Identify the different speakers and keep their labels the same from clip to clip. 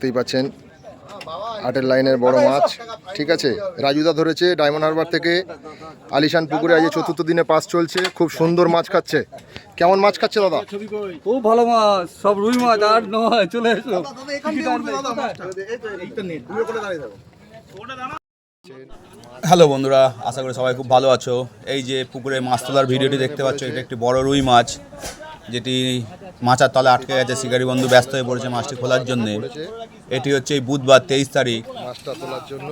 Speaker 1: দেখতেই পাচ্ছেন। আটের লাইনের বড় মাছ। ঠিক আছে? রাজুদা ধরেছে ডায়মন্ড হারবার থেকে। আলিশান পুকুরে আজ চতুর্থ দিনে পাস চলছে। খুব সুন্দর মাছ খাচ্ছে। কেমন মাছ খাচ্ছে দাদা?
Speaker 2: খুব ভালো মাছ। সব রুই মাছ আর নয়। চলে এসো।
Speaker 3: হ্যালো বন্ধুরা আশা করি সবাই খুব ভালো আছো। এই যে পুকুরে মাছ তোলার ভিডিওটি দেখতে পাচ্ছ এটা একটি বড় রুই মাছ। যেটি মাচার তলে আটকে গেছে শিকারি বন্ধু ব্যস্ত হয়ে পড়েছে মাছটি খোলার জন্য। এটি হচ্ছে এই বুধবার তেইশ তারিখ।
Speaker 1: মাছটা তোলার জন্য।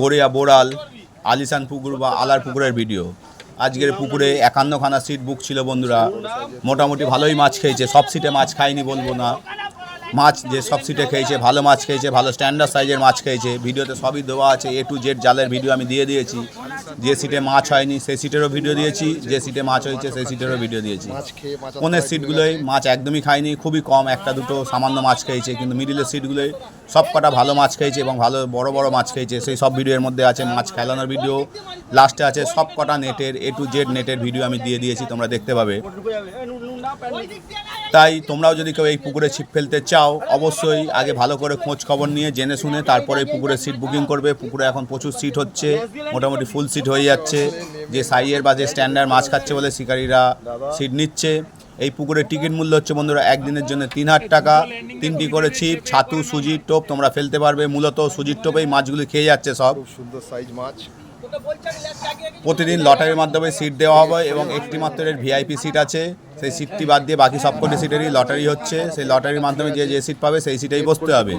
Speaker 3: গড়িয়া বোড়াল আলিসান পুকুর বা আলার পুকুরের ভিডিও। আজকের পুকুরে একান্নখানা সিট বুক ছিল বন্ধুরা। মোটামুটি ভালোই মাছ খেয়েছে। সব সিটে মাছ খায়নি বলব না। মাছ যে সব সিটে খেয়েছে ভালো মাছ খেয়েছে ভালো স্ট্যান্ডার্ড সাইজের মাছ খেয়েছে। ভিডিওতে সবই দেওয়া আছে এ টু জেড জালের ভিডিও আমি দিয়ে দিয়েছি। যে সিটে মাছ হয়নি সেই সিটেরও ভিডিও দিয়েছি যে সিটে মাছ হয়েছে সেই সিটেরও ভিডিও দিয়েছি। কোনের সিটগুলোই মাছ একদমই খায়নি খুবই কম একটা দুটো সামান্য মাছ খেয়েছে কিন্তু মিডিলের সিটগুলোই সব কটা ভালো মাছ খেয়েছে এবং ভালো বড় বড় মাছ খেয়েছে। সেই সব ভিডিওর মধ্যে আছে মাছ খেলানোর ভিডিও লাস্টে আছে সব কটা নেটের এ টু জেড নেটের ভিডিও আমি দিয়ে দিয়েছি, তোমরা দেখতে পাবে। তাই তোমরাও যদি কেউ এই পুকুরে ছিপ ফেলতে চাও, অবশ্যই আগে ভালো করে খোঁজ খবর নিয়ে জেনে শুনে তারপরে পুকুরে সিট বুকিং করবে। পুকুরে এখন প্রচুর সিট হচ্ছে, মোটামুটি ফুল সিট হয়ে যাচ্ছে। যে সাইয়ের বা যে স্ট্যান্ডার্ড মাছ খাচ্ছে বলে শিকারীরা সিট নিচ্ছে। এই পুকুরের টিকিট মূল্য হচ্ছে বন্ধুরা একদিনের জন্য তিন হাজার টাকা। তিনটি করে ছিপ, ছাতু, সুজির টোপ তোমরা ফেলতে পারবে। মূলত সুজির টোপেই মাছগুলি খেয়ে যাচ্ছে সব।
Speaker 1: সুন্দর সাইজ মাছ।
Speaker 3: প্রতিদিন লটারির মাধ্যমে সিট দেওয়া হবে এবং একটি মাত্র ভিআইপি সিট আছে। সেই সিটটি বাদ দিয়ে বাকি সবকটি সিটেরই লটারি হচ্ছে। সেই লটারির মাধ্যমে যে যে সিট পাবে সেই সিটেই বসতে হবে।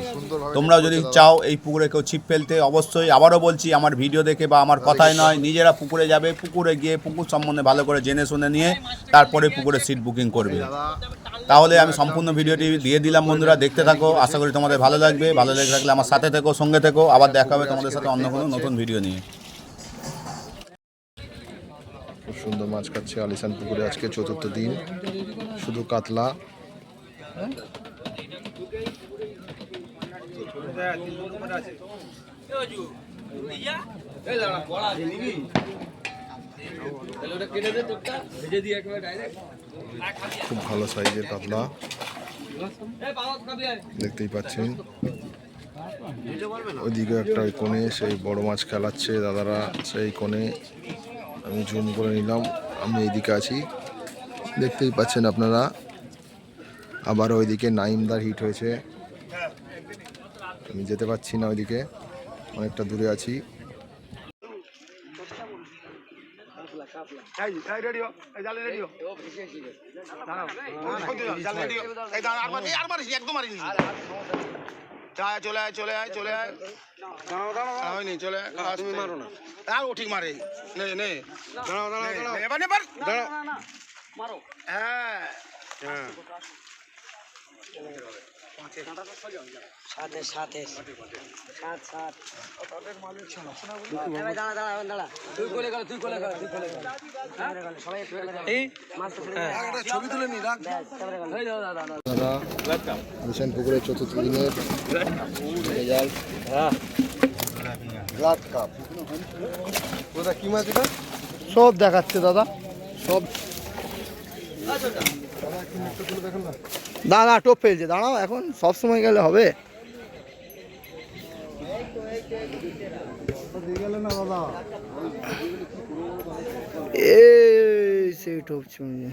Speaker 3: তোমরাও যদি চাও এই পুকুরে কেউ ছিপ ফেলতে, অবশ্যই আবারও বলছি, আমার ভিডিও দেখে বা আমার কথাই নয়, নিজেরা পুকুরে যাবে, পুকুরে গিয়ে পুকুর সম্বন্ধে ভালো করে জেনে শুনে নিয়ে তারপরে পুকুরে সিট বুকিং করবে। তাহলে আমি সম্পূর্ণ ভিডিওটি দিয়ে দিলাম বন্ধুরা, দেখতে থাকো, আশা করি তোমাদের ভালো লাগবে। ভালো লেগে থাকলে আমার সাথে থেকো, সঙ্গে থেকো। আবার দেখা হবে তোমাদের সাথে অন্য কোনো নতুন ভিডিও নিয়ে।
Speaker 1: খুব সুন্দর মাছ খাচ্ছে আলিসান পুকুরে আজকে চতুর্থ দিন। শুধু কাতলা। খুব ভালো সাইজের কাতলা। দেখতেই পাচ্ছেন। ওইদিকে একটা কোণে সেই বড় মাছ খেলাচ্ছে, দাদারা সেই কোণে। আমি জুম করে নিলাম আমি এইদিকে আছি দেখতেই পাচ্ছেন আপনারা আবার ওইদিকে নাইমদার হিট হয়েছে আমি যেতে পারছি না ওইদিকে অনেকটা দূরে আছি
Speaker 4: চলে চলে আয় চলে আয় চলে আয়। হয়নি চলে আয়। তুমি মারো না। আর ও ঠিক মারে। নে নে। দাঁড়াও দাঁড়াও এবার এবার। দাঁড়াও মারো। হ্যাঁ। হ্যাঁ।
Speaker 5: সাথে সাথে। সাত সাত। দাঁড়া দাঁড়া দাঁড়া দাঁড়া। তুই কোলে গেল তুই কোলে গেল তুই কোলে গেল সবাই এই? মাছটা ফেলে দে।
Speaker 4: ছবি তুলে নি রাখ।
Speaker 5: ব্যাস, তারপরে গেল। এই দাও, দাও, দাও, দাও।
Speaker 1: দাদা মিশন পুকুরের চতুর্থ দিনের রেজাল্ট। Blood carp. ওটা কি মাছ এটা? সব দেখাচ্ছে দাদা। সব। দাদা টোপ ফেলছে। দাঁড়াও এখন সব সময় গেলে হবে। এই সেই টোপ চুমছে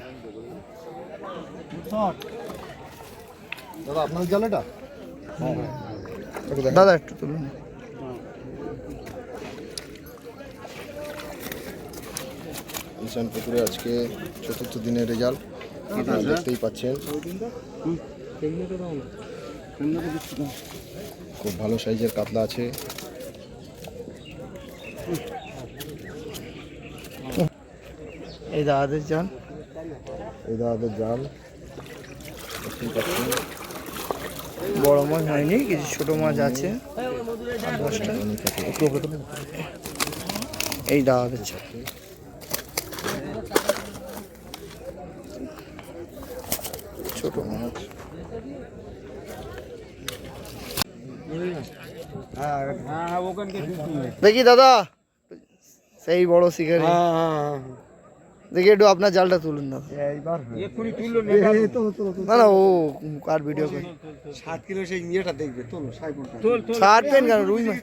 Speaker 1: দাদা আপনার জালেটা? দাদা একটু তুলুন মিশন পুকুরে আজকে চতুর্থ দিনের রেজাল্ট আপনারা দেখতেই পাচ্ছেন খুব ভালো সাইজের কাতলা আছে। এই দাদাদের জাল এই দাদাদের জাল দেখতেই পাচ্ছেন বড় মাছ হয়নি কিছু ছোট মাছ আছে। এই দাদাদের জাল ছোট মাছ দেখি দাদা। সেই বড় শিকারি।
Speaker 6: দেখি একটু আপনার জালটা তুলুন না না না ও কার ভিডিও করে?
Speaker 2: সাত কিলো সেই ইয়েটা দেখবে তোলো
Speaker 6: পেন কেন রুই মাছ?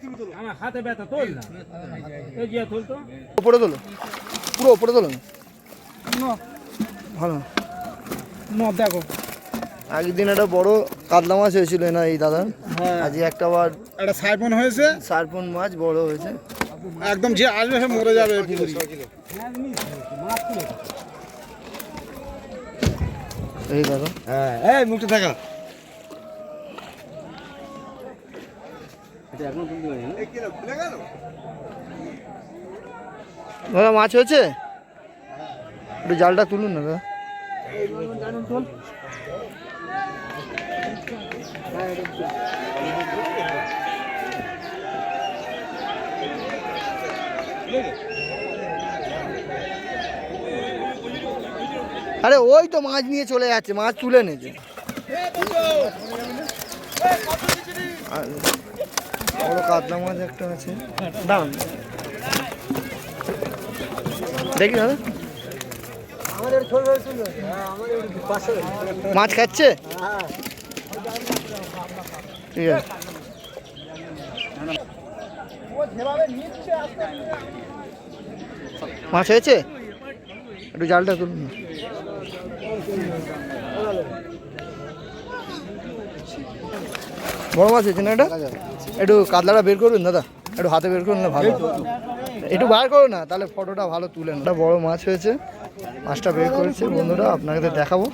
Speaker 6: ওপরে তোলো। পুরো ওপরে তোলো না? ভালো
Speaker 2: দেখো।
Speaker 6: আগের দিন একটা বড় কাতলা মাছ হয়েছিল না এই দাদা আজকে একটা বার
Speaker 2: একটা সাইপন হয়েছে।
Speaker 6: সারপন মাছ বড় হয়েছে।
Speaker 2: একদম যে আসবে সে মরে যাবে।
Speaker 6: এই দাদা।
Speaker 2: হ্যাঁ এই মুখটা দেখা।
Speaker 6: দাদা মাছ হয়েছে? একটু জালটা তুলুন না দাদা। আরে ওই তো মাছ নিয়ে চলে যাচ্ছে মাছ তুলে নিয়েছে আর বড় কাতলা মাছ একটা আছে। দাঁড়ান দেখি দাদা। মাছ খাচ্ছে? মাছ হয়েছে? একটু জালটা তুলুন বড় মাছ হয়েছে না এটা? একটু কাতলাটা বের করুন, দাদা। একটু হাতে বের করুন, না ভালো। একটু বার করো না তাহলে ফটোটা ভালো তুলে না বড় মাছ হয়েছে মাছটা বের করেছে বন্ধুরা আপনাদের দেখাবো।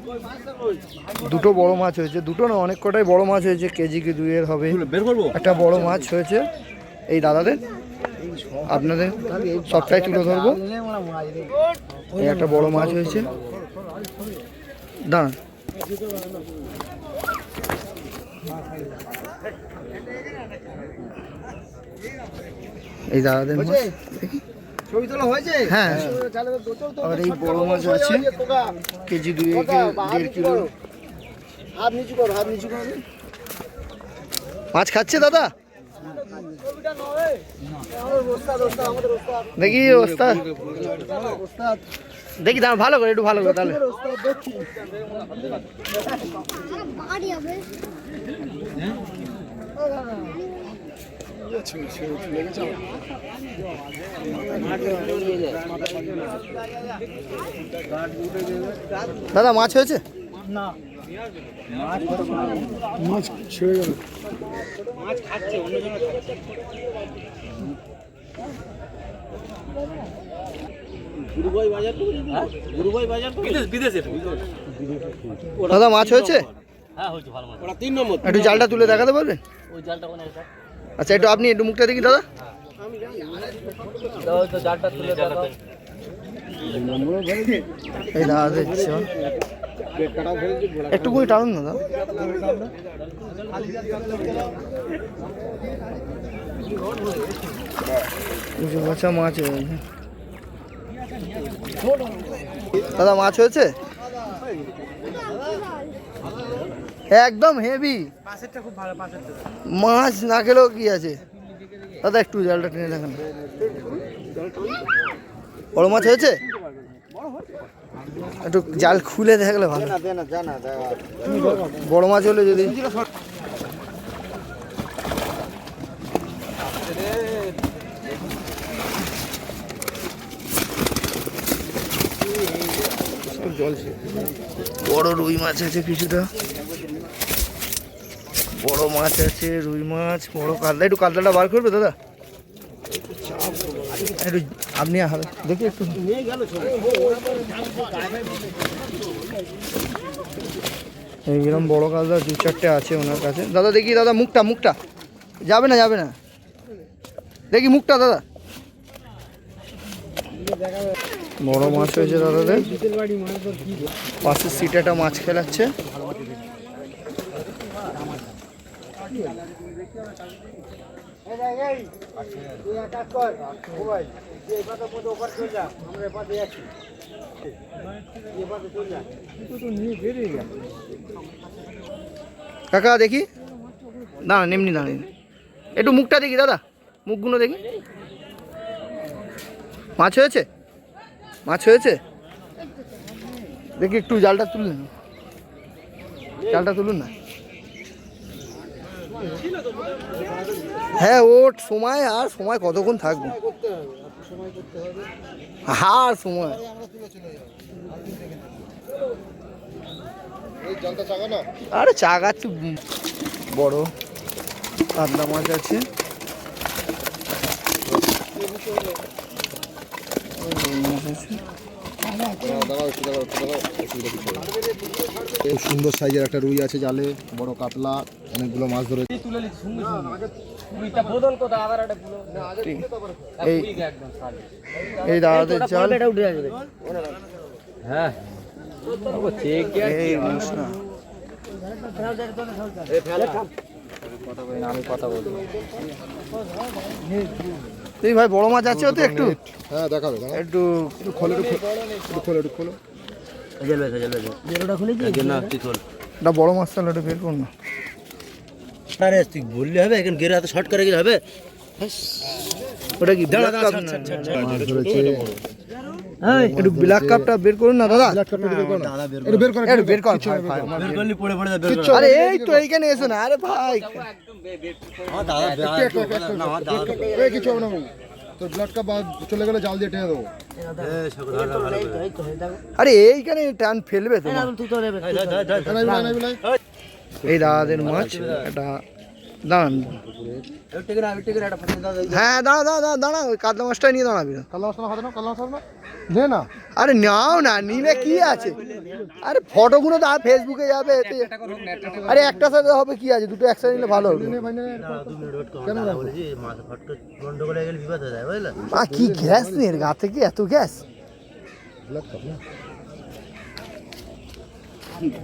Speaker 6: দুটো বড় মাছ হয়েছে দুটো না অনেক কটাই বড় মাছ হয়েছে কেজি কি দুইয়ের হবে।
Speaker 3: বের করব?
Speaker 6: একটা বড় মাছ হয়েছে এই দাদাদের। আপনাদের সবটাই তুলে ধরবো। এই একটা বড় মাছ হয়েছে। দাঁড়ান। এই দাদাদের মাছ।
Speaker 2: ছবি তোলা হয়েছে?
Speaker 6: হ্যাঁ। আর এই বড় মাছ আছে কেজি দুই দেড় কিলো।
Speaker 2: হাত নিচু করো হাত নিচু করো।
Speaker 6: মাছ খাচ্ছে দাদা? দেখি ওস্তাদ। দেখি দাঁড়া ভালো করে একটু ভালো করে তাহলে।
Speaker 7: বাড়ি হবে।
Speaker 6: দাদা মাছ হয়েছে?
Speaker 2: মাছ ছেড়ে গেল।
Speaker 6: দাদা মাছ হয়েছে?
Speaker 2: তিন নম্বর।
Speaker 6: একটু জালটা তুলে দেখাতে পারবেন আচ্ছা একটু আপনি একটু মুখটা দেখি, দাদা। এই একটু করে টানুন, দাদা। বাচ্চা মাছ দাদা, মাছ হয়েছে? একদম হেভি মাছ না খেলেও কি আছে? দাদা একটু জালটা টেনে দেখেন। বড় মাছ হয়েছে? একটু জাল খুলে দেখলে ভালো। বড় মাছ হলে যদি বড় রুই মাছ আছে কিছুটা। বড় মাছ আছে, রুই মাছ বড় কাতলা। একটু কাতলাটা বার করবে, দাদা? একটু আপনি হাতে দেখি একটু। এইরকম বড় কাতলা দু চারটে আছে ওনার কাছে। দাদা, দেখি, দাদা, মুখটা মুখটা। যাবে না যাবে না। দেখি মুখটা, দাদা। বড় মাছ হয়েছে দাদাদের। পাশের সিটে একটা মাছ খেলাচ্ছে কাকা, দেখি। দাঁড়ান, এমনি দাঁড়ান। একটু মুখটা দেখি, দাদা। মুখগুলো দেখি। মাছ হয়েছে? মাছ হয়েছে? দেখি, একটু জালটা তুললেন জালটা তুলুন না। হ্যাঁ ওট সময় আর সময় কতক্ষণ থাকবে? আর সময়। আরে চাকা একটু বড়। কাতলা মাছ আছে।
Speaker 1: খুব সুন্দর সাইজের একটা রুই আছে জালে বড় কাতলা অনেকগুলো মাছ ধরে
Speaker 6: এই এই দাদাদের জাল
Speaker 2: হ্যাঁ। ও চেক
Speaker 6: না।
Speaker 2: আমি কথা বলব।
Speaker 6: এই ভাই বড় মাছ আছে তো একটু?
Speaker 1: হ্যাঁ দেখাবে।
Speaker 6: একটু
Speaker 1: একটু খোলো একটু খোলো। একটু খোলো একটু খোলো।
Speaker 6: একটা বড় মাছ তাহলে ওটা বের করুন না।
Speaker 5: আরে তুই বললে হবে? এখন গেরে হাতে শর্ট করে গেলে হবে?
Speaker 6: ওটা কি কাপ
Speaker 1: মাছ ধরেছে
Speaker 6: একটু ব্ল্যাক কাপটা বের করুন না দাদা।
Speaker 1: ব্ল্যাক কাপটা বের করো না। একটু বের করো
Speaker 6: বের কর। ভাই, ভাই,
Speaker 5: বের করলি পড়ে পড়ে যাবে
Speaker 6: আরে এই তো এইখানে এসো না। আরে ভাই।
Speaker 1: কিছু হবে না তোর ব্লাড চলে গেলে জাল দিয়ে টেনে দেবো
Speaker 6: আরে এইখানে টান ফেলবে তো। এই দাদাদের মাছ এটা দাঁড়ান হ্যাঁ দাঁড়া দাঁড়া দাঁড়া দাঁড়া ওই কাতলা মাছটা নিয়ে দাঁড়াবি না
Speaker 1: কাল্লা মাছটা হাতে মাছটা হাতে নাও। নে না?
Speaker 6: আরে নাও না নিলে কি আছে? আরে ফটোগুলো তো আর ফেসবুকে যাবে এতে আরে একটা সাথে হবে কি আছে? দুটো একসাথে নিলে ভালো হবে। কি গ্যাস নেই গা থেকে এত গ্যাস?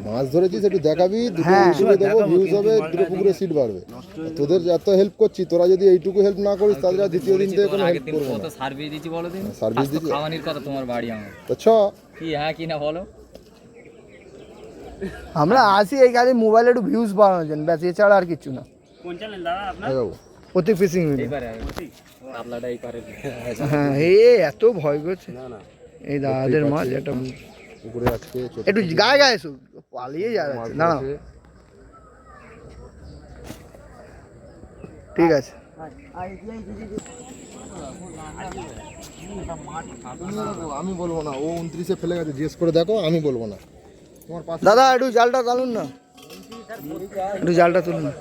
Speaker 1: মাছ ধরেছিস একটু দেখাবি দুটো
Speaker 6: হ্যাঁ।
Speaker 1: ইউটিউবে দেবো ভিউজ হবে দুটো পুকুরে সিট বাড়বে। তোদের এত হেল্প করছি তোরা যদি এইটুকু হেল্প না করিস তাহলে দ্বিতীয় দিন থেকে কোনো হেল্প করব না।
Speaker 2: সার্ভিস দিচ্ছি বলো দিন?
Speaker 1: সার্ভিস দিচ্ছি
Speaker 2: খাওয়ানির কথা তোমার বাড়ি আমার।
Speaker 1: তো ছ।
Speaker 2: কি হ্যাঁ কি না বলো?
Speaker 6: আমরা আসি এই কাজে মোবাইলে একটু ভিউজ বাড়ানোর জন্য। ব্যাস এছাড়া আর কিছু না।
Speaker 1: দেখাবো
Speaker 6: প্রত্যেক ফিশিং ভিডিও
Speaker 2: এবারে কাতলাটা এই পারে।
Speaker 6: হ্যাঁ এত ভয় করছে। এই দাদাদের মাছ একটা
Speaker 1: পুকুরে আজকে
Speaker 6: একটু গায়ে গায়ে এসো। পালিয়ে যা যাচ্ছে। না
Speaker 1: ধরেছে।
Speaker 6: ঠিক আছে।
Speaker 1: আমি বলব না ও উনত্রিশে ফেলে গেছে জিজ্ঞেস করে দেখো আমি বলব না। তোমার
Speaker 6: দাদা একটু জালটা তালুন না। একটু জালটা তুলুন না।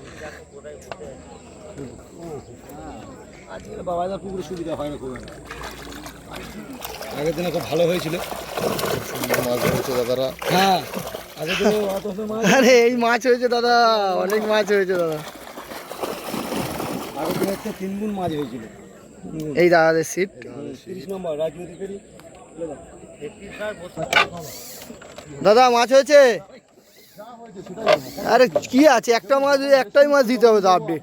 Speaker 5: আগের দিনে খুব ভালো হয়েছিল।
Speaker 1: মাছ ধরেছে দাদারা।
Speaker 5: হ্যাঁ
Speaker 6: আরে এই মাছ হয়েছে দাদা অনেক মাছ হয়েছে দাদা।
Speaker 5: আগের দিনে হচ্ছে তিন গুণ মাছ হয়েছিল।
Speaker 6: এই দাদাদের সিট
Speaker 5: তিরিশ নম্বর রাজনীতি
Speaker 6: দাদা মাছ হয়েছে? আরে কি আছে? একটা মাছ একটাই মাছ দিতে হবে তো আপডেট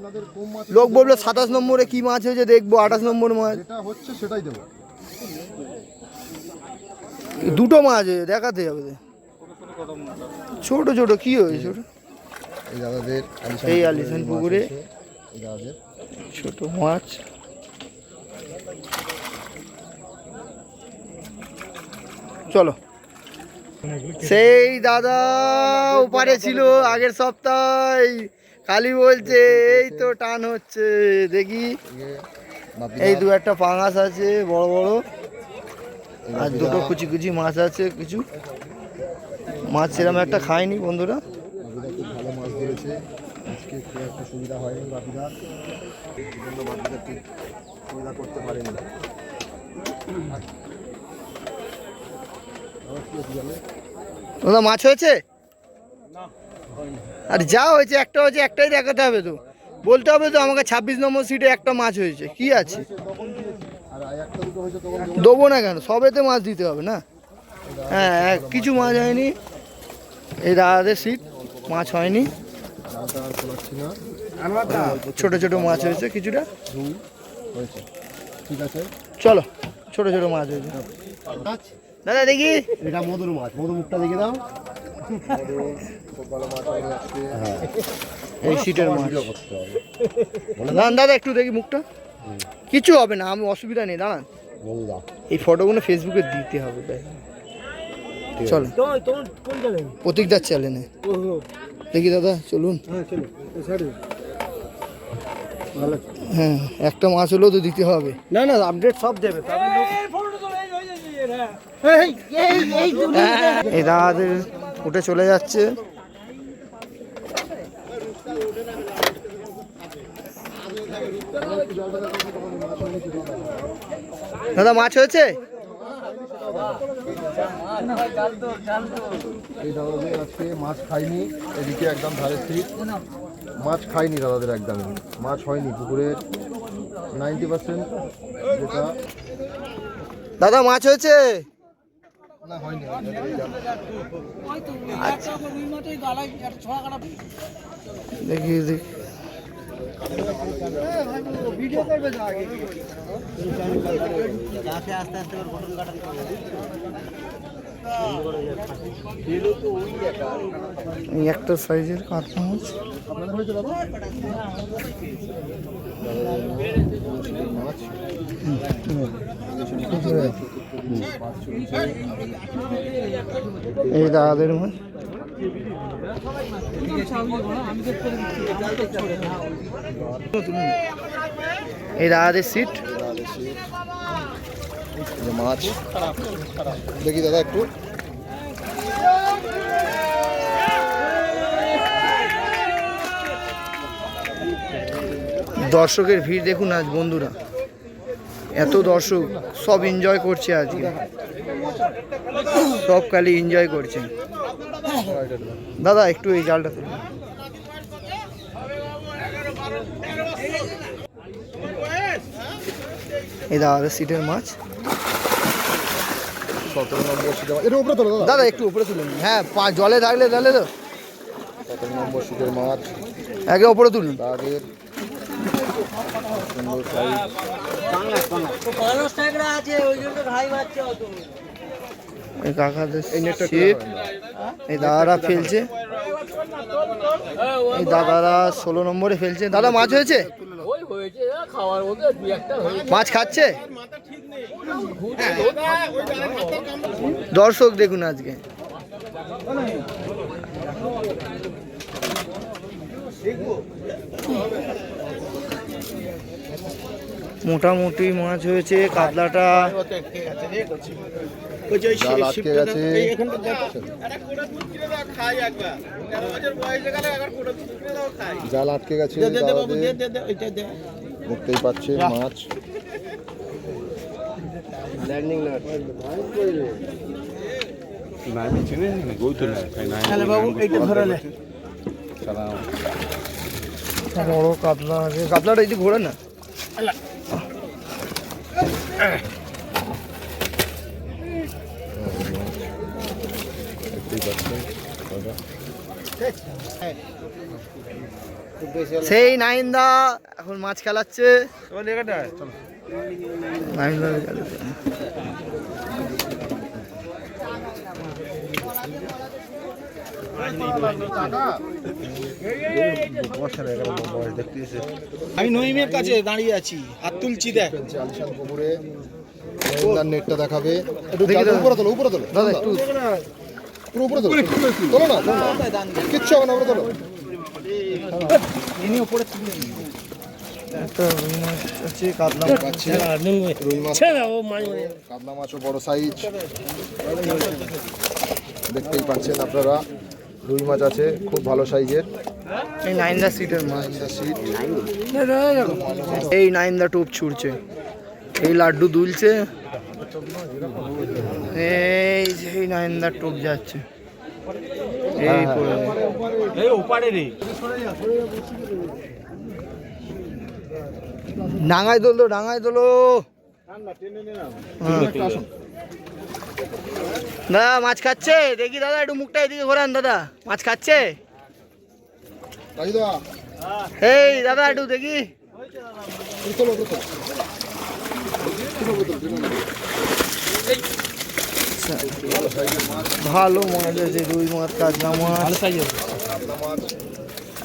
Speaker 6: লোক বলল সাতাশ নম্বরে কি মাছ হয়েছে দেখব আঠাশ নম্বর মাছ।
Speaker 1: হচ্ছে সেটাই দেবো।
Speaker 6: দুটো মাছ দেখাতে হবে। ছোট ছোট কি হয়েছে? ছোট
Speaker 1: এই
Speaker 6: এই
Speaker 1: পুকুরে
Speaker 6: ছোট মাছ। চলো। সেই দাদা ওপারে ছিল আগের সপ্তাহে। খালি বলছে এই তো টান হচ্ছে দেখি। এই দু একটা পাঙাশ আছে বড় বড়। আর দুটো কুচি কুচি মাছ আছে কিছু। মাছ সেরকম একটা খায়নি বন্ধুরা।
Speaker 1: খুব ভালো মাছ ধরেছে। আজকে খুব একটা সুবিধা হয়নি এই জন্য বাপিদা ঠিক সুবিধা করতে পারেনি?
Speaker 6: দাদা মাছ হয়েছে? আর যা হয়েছে একটা হয়েছে একটাই দেখাতে হবে তো। বলতে হবে তো আমাকে ছাব্বিশ নম্বর সিটে একটা মাছ হয়েছে। কি আছে?
Speaker 1: দেবো।
Speaker 6: না কেন? সবেতে মাছ দিতে হবে না? হ্যাঁ কিছু মাছ হয়নি। এই দাদাদের সিট মাছ হয়নি। ছোট ছোট মাছ হয়েছে কিছুটা।
Speaker 1: ঠিক আছে
Speaker 6: চলো ছোট ছোট মাছ হয়েছে। দাদা দেখি।
Speaker 1: এটা মধুর মাছ। মধুর মুখটা দেখে দাও।
Speaker 6: এই সিটের মাছ। দাদা একটু দেখি মুখটা। কিছু হবে না আমি অসুবিধা নেই দাঁড়ান। এই ফটোগুলো ফেসবুকে দিতে হবে চলো। প্রতীকদার চ্যানেলে দেখি দাদা চলুন। হ্যাঁ একটা মাছ হলেও তো দিতে হবে।
Speaker 2: না না আপডেট সব দেবে
Speaker 6: এই দাদাদের উঠে চলে যাচ্ছে। দাদা মাছ হয়েছে?
Speaker 1: এই দাদাদের আজকে মাছ খাইনি এদিকে একদম ধারে স্থির মাছ খাইনি দাদাদের একদম। মাছ হয়নি পুকুরের নাইনটি পার্সেন্ট যেটা।
Speaker 6: দাদা মাছ হয়েছে?
Speaker 1: না
Speaker 6: দেখি দেখি। একটা সাইজের কাতলা মাছ এই দাদাদের মাছ এই দাদাদের সিট
Speaker 1: মাছ। দেখি দাদা একটু।
Speaker 6: দর্শকের ভিড় দেখুন আজ বন্ধুরা। এত দর্শক সব এনজয় করছে আজকে। সব খালি এনজয় করছে দাদা একটু এই জালটা তুলুন। এই দাদাদের সিটের মাছ।
Speaker 1: দাদা।
Speaker 6: দাদা একটু উপরে তুলুন। হ্যাঁ পা জলে থাকলে তাহলে তো
Speaker 1: সতেরো নম্বর সিটের মাছ
Speaker 6: একে উপরে তুলুন
Speaker 1: দাদাদের সুন্দর সাইজ
Speaker 6: এই কাকাদের এই দাদারা ফেলছে। এই দাদারা ষোলো নম্বরে ফেলছে। দাদা মাছ হয়েছে? মাছ খাচ্ছে? দর্শক দেখুন আজকে। মোটামুটি মাছ হয়েছে কাতলাটা।
Speaker 1: জাল আটকে গেছে। জাল আটকে গেছে দেখতেই পাচ্ছেন মাছ।
Speaker 6: বড় কাতলা আছে। কাতলাটা এই যে ঘোরে না
Speaker 1: দেখতেই পাচ্ছেন দাদা
Speaker 6: সেই নাইন দা এখন মাছ খেলাচ্ছে।
Speaker 2: আমি নইমের কাছে দাঁড়িয়ে আছি আর তুলছি দেখ।
Speaker 1: নেটটা দেখাবে একটু
Speaker 6: দেখি
Speaker 1: উপরে তোলো উপরে তোলো।
Speaker 6: দাদা একটু
Speaker 1: পুরো উপরে তোলো তোলো না কিচ্ছু হবে না উপরে তোলো
Speaker 6: কাতলা
Speaker 1: মাছও বড় সাইজ দেখতেই পাচ্ছেন আপনারা রুই মাছ আছে খুব ভালো সাইজের
Speaker 6: এই নাইন দা সিটের মাছ
Speaker 1: সিট
Speaker 6: এই নাইন দা টোপ ছুটছে এই লাড্ডু দুলছে। এই যে এই নাইন দা টোপ যাচ্ছে। এই করে
Speaker 2: এই ওপারে রে।
Speaker 6: ডাঙায় তোলো ডাঙায় হ্যাঁ। দাদা মাছ খাচ্ছে? দেখি দাদা একটু মুখটা এদিকে ঘোরান দাদা। মাছ খাচ্ছে? এই দাদা একটু দেখি। ভালো মাছ আছে রুই মাছ কাতলা মাছ।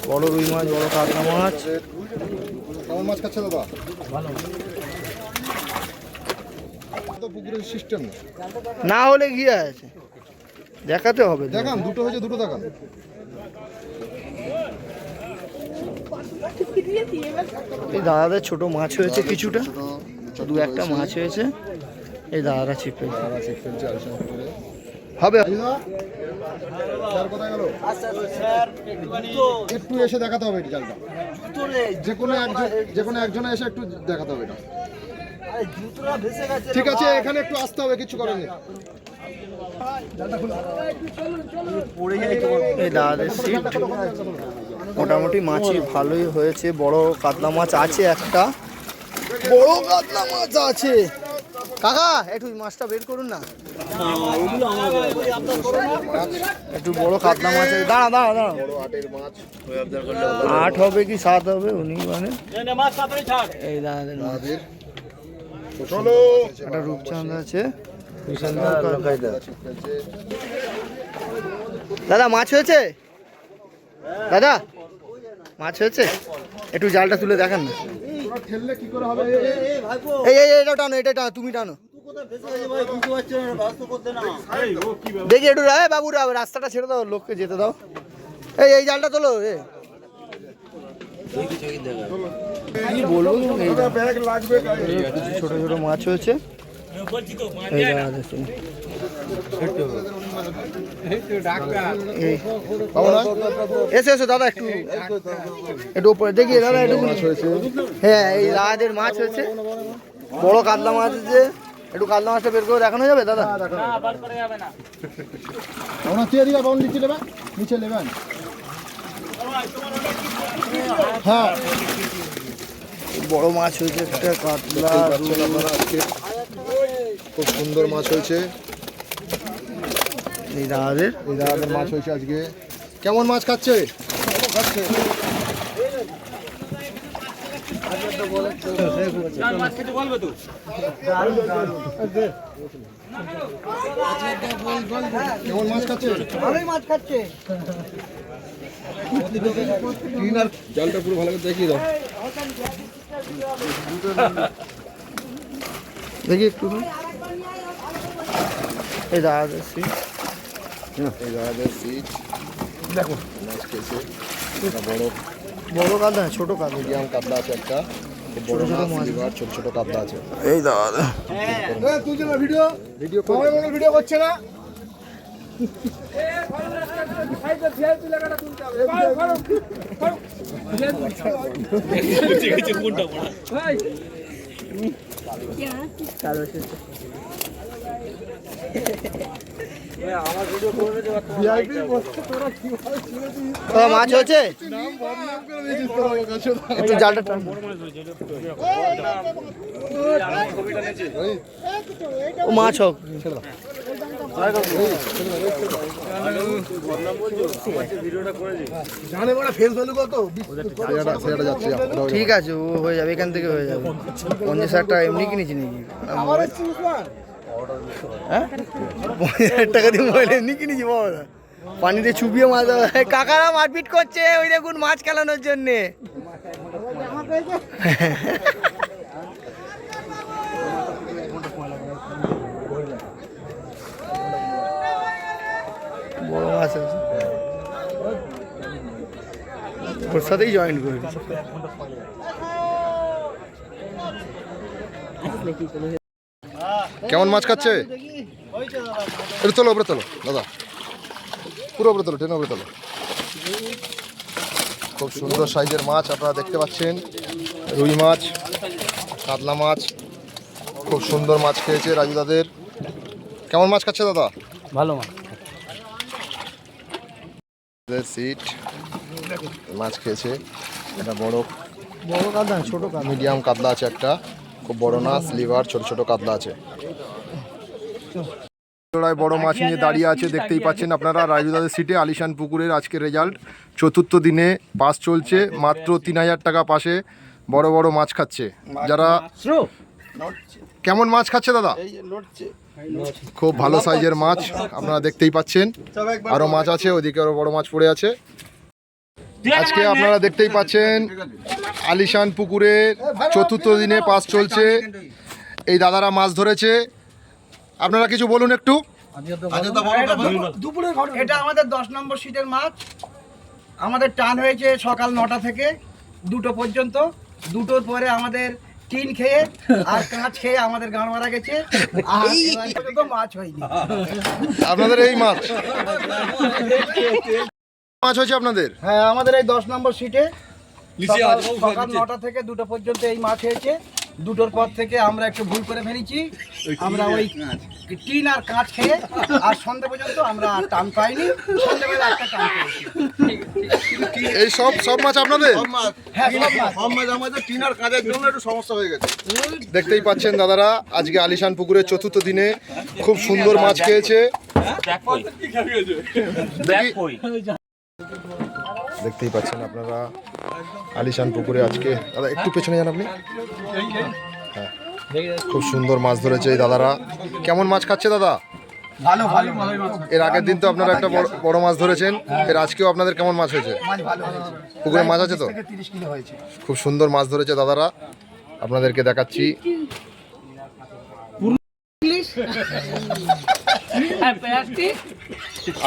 Speaker 6: বড় রুই মাছ বড় কাতলা মাছ।
Speaker 1: কেমন মাছ খাচ্ছে দাদা? তো পুকুরের সিস্টেম
Speaker 6: না হলে ঘিয়ে আছে? দেখাতে হবে।
Speaker 1: দেখান দুটো হয়েছে দুটো দেখান।
Speaker 6: এই দাদাদের ছোট মাছ হয়েছে কিছুটা। দু একটা মাছ হয়েছে। এই দাদারা ছিপ হবে।
Speaker 1: গেল? একটু এসে দেখাতে হবে এটা জালটা যে কোনো একজন যে কোনো একজনে এসে একটু দেখাতে হবে এটা। ঠিক আছে এখানে একটু আসতে হবে কিছু করার নেই।
Speaker 6: এই দাদাদের সিট। মোটামুটি মাছই ভালোই হয়েছে বড় কাতলা মাছ আছে একটা। বড় কাতলা মাছ আছে। কাকা একটু মাছটা বের করুন না। একটু বড় কাতলা মাছ আছে। দাঁড়া দাঁড়া দাঁড়া।
Speaker 1: বড় আটের মাছ।
Speaker 6: আট হবে কি সাত হবে? উনি মানে এই
Speaker 1: চলো।
Speaker 6: একটা রূপচাঁদ আছে। দাদা মাছ হয়েছে? দাদা মাছ হয়েছে? একটু জালটা তুলে দেখান না।
Speaker 1: ঠেললে কি করে হবে?
Speaker 6: এই এই এটা টানো এটা টানো তুমি টানো। দেখি একটু রে বাবু রাস্তাটা ছেড়ে দাও লোককে যেতে দাও। এই এই জালটা তোলো এ। কি বলব? ছোট ছোট মাছ হয়েছে। এই। এসো এসো দাদা একটু একটু উপরে। দেখি দাদা একটু হ্যাঁ এই দাদাদের মাছ হয়েছে। বড় কাতলা মাছ আছে একটু কাতলা মাছটা বের করে দেখানো যাবে দাদা?
Speaker 1: নিচে নেবেন নিচে নেবেন হ্যাঁ।
Speaker 6: বড় মাছ হয়েছে একটা কাতলা
Speaker 1: খুব সুন্দর মাছ হয়েছে।
Speaker 6: এই দাদাদের
Speaker 1: এই দাদাদের মাছ হয়েছে আজকে। কেমন মাছ খাচ্ছে? খাচ্ছে কেমন মাছ খাচ্ছে?
Speaker 6: ভালোই মাছ খাচ্ছে।
Speaker 1: জালটা পুরো ভালো করে দেখিয়ে দাও।
Speaker 6: দেখি একটু। এই সিট
Speaker 1: এই দাদাদের সিট দেখো। মাছ খেয়েছে বড়
Speaker 6: বড় না, ছোট কাতলা
Speaker 1: মিডিয়াম আছে একটা বড়
Speaker 6: ছোট ছোট
Speaker 1: মাছ ছোট ছোট কাতলা আছে।
Speaker 6: এই দাদা
Speaker 1: তুলছে না ভিডিও ভিডিও ভিডিও করছে না?
Speaker 6: মাছ হয়েছে একটু জালটা টান। ও মাছ হোক। ঠিক আছে ও হয়ে যাবে এখান থেকে হয়ে যাবে। পঞ্চাশ হাজার টাকা এমনি কিনেছি নাকি? হ্যাঁ? হাজার টাকা দিয়ে মোবাইল এমনি কিনেছি, বাবা। পানিতে চুপিয়ে মাছ কাকারা মারপিট করছে, ওই দেখুন মাছ খেলানোর জন্যে। ওর সাথেই জয়েন করে
Speaker 1: কেমন মাছ খাচ্ছে? একটু তোলো উপরে তোলো দাদা। পুরো উপরে তোলো টেনে উপরে তোলো খুব সুন্দর সাইজের মাছ আপনারা দেখতে পাচ্ছেন। রুই মাছ কাতলা মাছ খুব সুন্দর মাছ খেয়েছে রাজু দাদের। কেমন মাছ খাচ্ছে দাদা?
Speaker 2: ভালো মাছ।
Speaker 1: সিট মাছ খেয়েছে। এটা বড়
Speaker 6: বড় কাদা ছোট
Speaker 1: মিডিয়াম কাতলা আছে একটা। বড় না স্লিভার ছোট ছোট কাতলা আছে। জোড়ায় বড় মাছ নিয়ে দাঁড়িয়ে আছে, দেখতেই পাচ্ছেন আপনারা রাজুদাদের সিটে, আলিশান পুকুরের আজকে রেজাল্ট চতুর্থ দিনে পাস চলছে, মাত্র তিন হাজার টাকা পাশে বড় বড় মাছ খাচ্ছে। যারা কেমন মাছ খাচ্ছে দাদা? খুব ভালো সাইজের মাছ, আপনারা দেখতেই পাচ্ছেন। আরও মাছ আছে, ওদিকে আরও বড় মাছ পড়ে আছে। আজকে আপনারা দেখতেই পাচ্ছেন আলিশান পুকুরের চতুর্থ দিনে পাস চলছে। এই দাদারা মাছ ধরেছে। আপনারা কিছু বলুন একটু।
Speaker 8: এটা আমাদের দশ নম্বর সিটের মাছ। আমাদের টান হয়েছে সকাল নটা থেকে দুটো পর্যন্ত। দুটোর পরে আমাদের টিন খেয়ে আর কাঁচ খেয়ে আমাদের গান মারা গেছে। মাছ হয়নি।
Speaker 1: আপনাদের এই মাছ। মাছ হয়েছে আপনাদের?
Speaker 8: হ্যাঁ আমাদের এই দশ নম্বর সিটে সকাল। নটা থেকে দুটো পর্যন্ত এই মাছ হয়েছে। দুটোর পর থেকে আমরা একটু ভুল করে ফেলেছি। আমরা ওই টিন আর কাঁচ খেয়ে আর সন্ধ্যে পর্যন্ত আমরা টান পাইনি। সন্ধ্যেবেলা একটা টান
Speaker 1: এই সব সব মাছ আপনাদের?
Speaker 8: হ্যাঁ সব মাছ।
Speaker 1: দেখতেই পাচ্ছেন দাদারা আজকে আলিশান পুকুরের চতুর্থ দিনে খুব সুন্দর মাছ খেয়েছে। দেখতেই পাচ্ছেন আপনারা। আলিশান পুকুরে আজকে। দাদা একটু পেছনে যান আপনি। হ্যাঁ খুব সুন্দর মাছ ধরেছে এই দাদারা। কেমন মাছ খাচ্ছে দাদা?
Speaker 8: ভালো ভালো
Speaker 1: এর আগের দিন তো আপনারা একটা বড় বড় মাছ ধরেছেন। এর আজকেও আপনাদের কেমন মাছ হয়েছে? পুকুরে মাছ আছে তো? খুব সুন্দর মাছ ধরেছে দাদারা। আপনাদেরকে দেখাচ্ছি।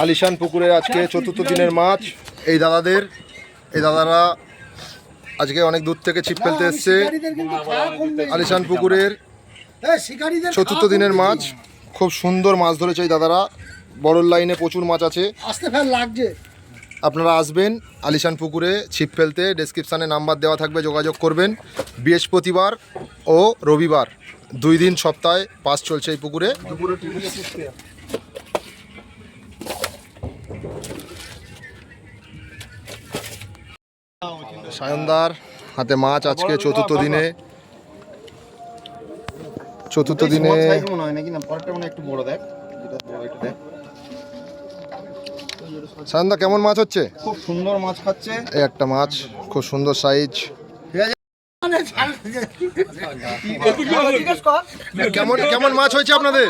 Speaker 1: আলিশান পুকুরে আজকে চতুর্থ দিনের মাছ। এই দাদাদের এই দাদারা আজকে অনেক দূর থেকে ছিপ ফেলতে এসছে। আলিশান পুকুরের চতুর্থ দিনের মাছ। খুব সুন্দর মাছ ধরেছে এই দাদারা। বড়র লাইনে প্রচুর মাছ আছে।
Speaker 8: আসতে ফের লাগছে।
Speaker 1: আপনারা আসবেন আলিশান পুকুরে ছিপ ফেলতে। ডেসক্রিপশানে নাম্বার দেওয়া থাকবে যোগাযোগ করবেন। বৃহস্পতিবার ও রবিবার। দুই দিন সপ্তাহে পাস চলছে এই পুকুরে। সায়নদার হাতে মাছ আজকে চতুর্থ দিনে। চতুর্থ দিনে
Speaker 5: মনে নাকি? না পরেরটা মনে একটু বড় দেখ। যেটা বড় একটু দেখ।
Speaker 1: সায়নদা কেমন মাছ হচ্ছে?
Speaker 5: খুব সুন্দর মাছ খাচ্ছে।
Speaker 1: এই একটা মাছ খুব সুন্দর সাইজ কেমন কেমন মাছ হয়েছে আপনাদের?